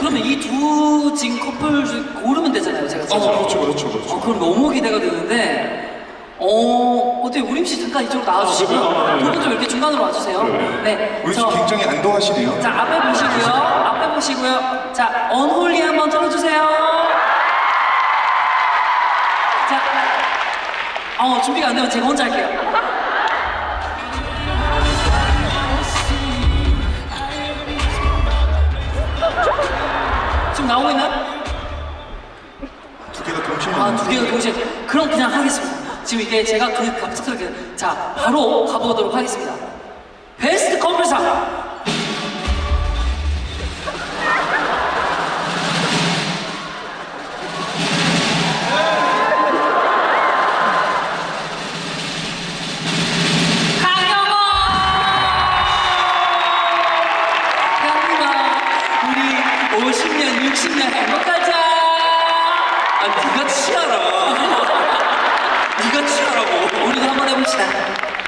그러면 이 두 지금 커플 중 고르면 되잖아요, 제가 지금. 어, 그렇죠, 그렇죠, 그렇죠. 어, 그럼 너무 기대가 되는데, 어, 어때요? 우림 씨 잠깐 이쪽으로 나와주시고요. 아, 네, 네. 두분좀 이렇게 중간으로 와주세요. 네. 네. 우리 저- 굉장히 안도하시네요. 자, 앞에 보시고요. 앞에 보시고요. 자, 언홀리 한번 틀어주세요. 자, 어, 준비가 안 되면 제가 혼자 할게요. 지금 나오고 있나요? 두 개가 동시에 아, 두 개가 동시에. 그럼 그냥 하겠습니다. 지금 이게 제가 그 갑작스럽게. 자, 바로 가보도록 하겠습니다. 베스트 커플상! 60년 행복하자! 아, 네가 치아라. 네가 치아라고. 우리도 한번 해봅시다.